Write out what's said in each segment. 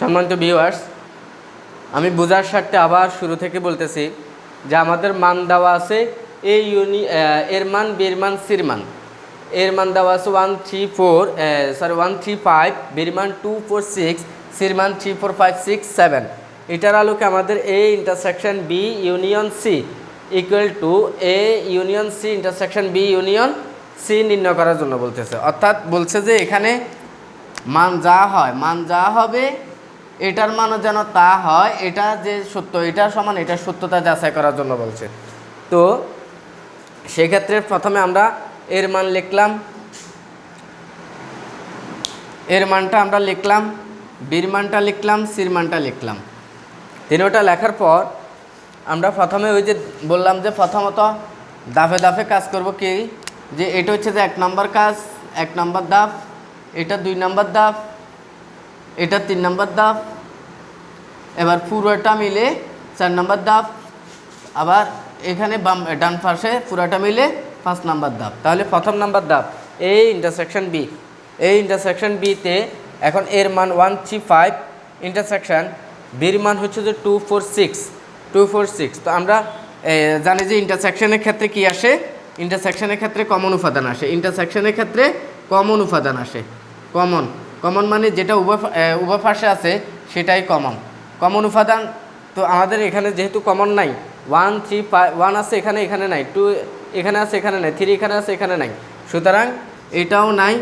সম্মানিত ভিউয়ার্স আমি বোঝার স্বার্থে আবার শুরু থেকে বলতেছি যে আমাদের মান দেওয়া আছে এ ইউনি এর মান বের মান সির মান। এর মান দেওয়া আছে one three four sorry one three five বের মান টু ফোর সিক্স সির মান three four five six seven এটার আলোকে আমাদের A intersection B union C equal to A union C intersection B union C নির্ণয় করার জন্য বলতেছে। অর্থাৎ বলছে যে এখানে মান যা হয়, মান যা হবে এটার মানও যেন তা হয়, এটা যে সত্য এটার সমান এটার সত্যতা যাচাই করার জন্য বলছে। তো সেক্ষেত্রে প্রথমে আমরা এর মান লিখলাম, এর মানটা আমরা লিখলাম, বীর মানটা লিখলাম, সির মানটা লিখলাম। তিনোটা লেখার পর আমরা প্রথমে ওই যে বললাম যে প্রথমত দাফে দাফে কাজ করব কি? যে এটা হচ্ছে যে এক নম্বর কাজ, এক নম্বর দাফ, এটা দুই নম্বর দাফ এটা তিন নম্বর দাফ। এবার পুরোটা মিলে চার নম্বর দাফ। আবার এখানে বাম, ডান পাশে পুরোটা মিলে পাঁচ নাম্বার ধাপ তাহলে প্রথম নাম্বার ধাপ এই ইন্টারসেকশন বি এই ইন্টারসেকশন বিতে এখন এর মান ওয়ান থ্রি ফাইভ ইন্টারসেকশন বির মান হচ্ছে যে two four six two four six তো আমরা জানি যে ইন্টারসেকশনের ক্ষেত্রে কি আসে? ইন্টারসেকশনের ক্ষেত্রে কমন উপাদান আসে। ইন্টারসেকশনের ক্ষেত্রে কমন উপাদান আসে। কমন কমন মানে যেটা উভয় উভয় আছে, সেটাই কমন কমন উপাদান, তো আমাদের এখানে যেহেতু কমন নাই ওয়ান থ্রি ওয়ান আছে, এখানে এখানে নাই টু এখানে আছে, এখানে নাই থ্রি এখানে আছে, এখানে নাই। সুতরাং এটাও নাই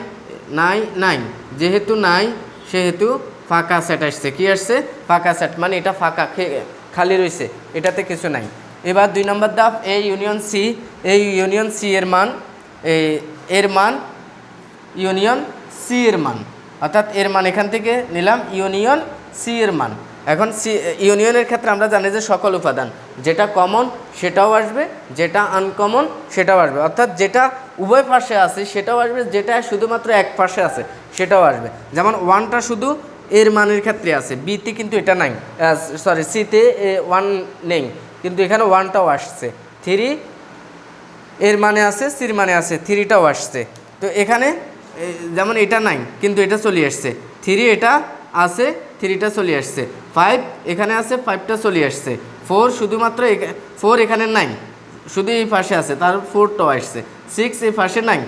নাই নাই। যেহেতু নাই, সেহেতু ফাঁকা সেট আসছে। কি আসছে? ফাঁকা সেট মানে এটা ফাঁকা খালি রয়েছে, এটাতে কিছু নাই। এবার দুই নম্বর ধাপ এই ইউনিয়ন সি এই ইউনিয়ন সি এর মান এর মান ইউনিয়ন সি এর মান। অর্থাৎ এর মান এখান থেকে নিলাম ইউনিয়ন সি এর মান। এখন সি, ইউনিয়নের ক্ষেত্রে আমরা জানি যে সকল উপাদান, যেটা কমন সেটাও আসবে, যেটা আনকমন সেটাও আসবে। অর্থাৎ যেটা উভয় পাশে আছে সেটাও আসবে, যেটা শুধুমাত্র এক পাশে আছে সেটাও আসবে। যেমন ওয়ানটা শুধু এর মানের ক্ষেত্রে আছে বিতে কিন্তু এটা নাই সরি সিতে ওয়ান নেই, কিন্তু এখানে ওয়ানটাও আসছে। থ্রি এর মানে আছে সির মানে আছে থ্রিটাও আসছে। তো এখানে যেমন এটা নাই, কিন্তু এটা চলে আসছে। থ্রি এটা আছে থ্রিটা চলে আসছে। ফাইভ এখানে আছে ফাইভটা চলে আসছে। ফোর শুধুমাত্র ফোর এখানে নাই, শুধু এই পাশে আছে, তার ফোরটাও আসছে। সিক্স এই পাশে নাই,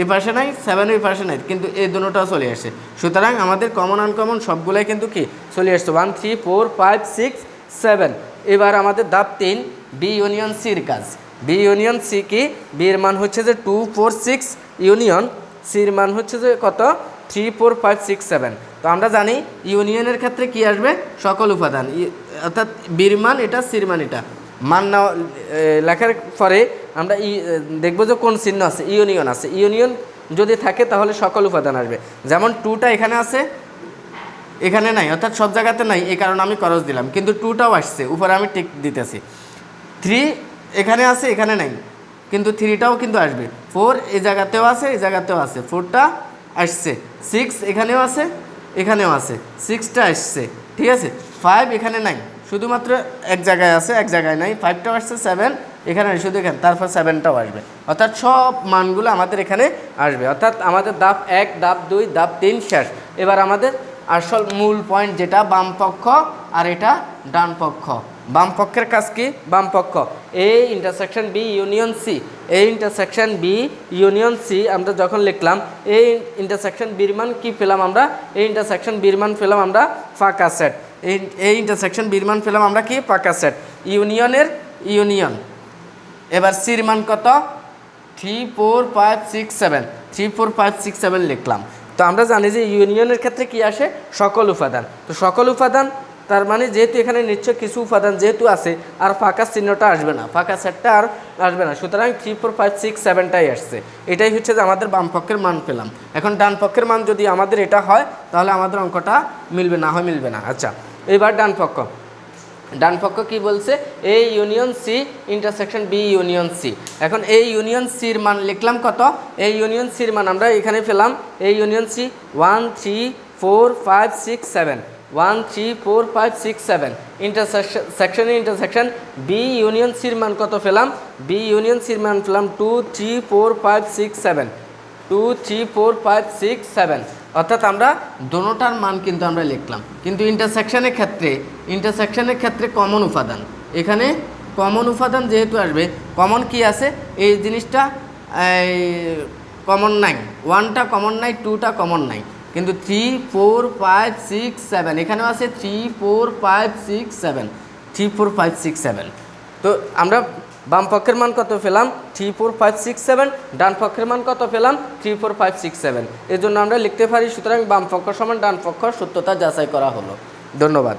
এই পাশে নাই সেভেন এই পাশে নাই, কিন্তু এই দুটোটাও চলে আসছে। সুতরাং আমাদের কমন আনকমন সবগুলাই কিন্তু কি? চলে আসছে। One three four five six seven এবার আমাদের ধাপ তিন বি ইউনিয়ন সির কাজ। বি ইউনিয়ন সি কি? বি এর মান হচ্ছে যে টু ফোর সিক্স ইউনিয়ন সির মান হচ্ছে যে কত? Three, four, five, six, seven. তো আমরা জানি ইউনিয়নের ক্ষেত্রে কি আসবে? সকল উপাদান। অর্থাৎ বির মান এটা, সির মান এটা। মান না লেখার পরে আমরা ই দেখব যে কোন চিহ্ন আছে। ইউনিয়ন আছে। ইউনিয়ন যদি থাকে তাহলে সকল উপাদান আসবে। যেমন টুটা এখানে আছে, এখানে নাই। অর্থাৎ সব জায়গাতে নাই। এই কারণে আমি করজ দিলাম। কিন্তু টুটাও আসছে। উপরে আমি টিক দিতেছি। থ্রি এখানে আছে, এখানে নাই। কিন্তু থ্রিটাও কিন্তু আসবে। ফোর এই জায়গাতেও আছে এই জায়গাতেও আছে। ফোরটা আসছে। সিক্স এখানেও আছে এখানেও আছে। সিক্সটা আসছে, ঠিক আছে? ফাইভ এখানে নাই। শুধুমাত্র এক জায়গায় আছে, এক জায়গায় নাই। ফাইভটাও আসছে, সেভেন এখানে শুধু এখানে, তারপর সেভেনটাও আসবে। অর্থাৎ সব মানগুলো আমাদের এখানে আসবে। অর্থাৎ আমাদের দাপ এক দাপ দুই দাপ তিন শেষ। এবার আমাদের আসল মূল পয়েন্ট যেটা বাম পক্ষ আর এটা ডান পক্ষ বাম পক্ষের কাজ কি? বাম পক্ষ A intersection B union C এই ইন্টারসেকশন বি ইউনিয়ন সি আমরা যখন লিখলাম এই ইন্টারসেকশন বির মান কি পেলাম আমরা? এই ইন্টারসেকশন বির মান পেলাম আমরা ফাঁকা সেট এই এই ইন্টারসেকশন বির মান পেলাম আমরা কি? ফাঁকা সেট ইউনিয়নের ইউনিয়ন এবার সির মান কত? Three four five six seven three four five six seven লিখলাম। তো আমরা জানি যে ইউনিয়নের ক্ষেত্রে কি আসে? সকল উপাদান। তো সকল উপাদান তার মানে যেহেতু এখানে নিশ্চয় কিছু উপাদান যেহেতু আছে, আর ফাঁকা চিহ্নটা আসবে না। ফাঁকা সেটটা আর আসবে না। সুতরাং থ্রি ফোর ফাইভ সিক্স সেভেনটাই আসছে। এটাই হচ্ছে যে আমাদের বাম পক্ষের মান পেলাম। এখন ডান পক্ষের মান যদি আমাদের এটা হয়, তাহলে আমাদের অঙ্কটা মিলবে না, হয় মিলবে না। আচ্ছা এবার ডান পক্ষ। ডান পক্ষ কি বলছে? A union C intersection B union C এখন এই ইউনিয়ন সির মান লিখলাম কত? এই ইউনিয়ন সির মান আমরা এখানে পেলাম। এই union C one three four five six seven one three four five six seven intersection সেকশনে ইন্টারসেকশন বি ইউনিয়ন সির মান কত পেলাম? বি ইউনিয়ন সির মান পেলাম two three four five six seven two three four five six seven অর্থাৎ আমরা দোনোটার মান কিন্তু আমরা লিখলাম। কিন্তু ইন্টারসেকশনের ক্ষেত্রে ইন্টারসেকশনের ক্ষেত্রে কমন উপাদান। এখানে কমন উপাদান যেহেতু আসবে কমন কি আছে? এই জিনিসটা কমন নাই ওয়ানটা কমন নাই টুটা কমন নাই কিন্তু three four five six seven এখানেও আছে three four five six seven three four five six seven তো আমরা বাম পক্ষের মান কত পেলাম? Three four five six seven ডান পক্ষের মান কত পেলাম? Three four five six seven এর জন্য আমরা লিখতে পারি, সুতরাং বাম পক্ষ সমান ডান পক্ষ সত্যতা যাচাই করা হলো। ধন্যবাদ।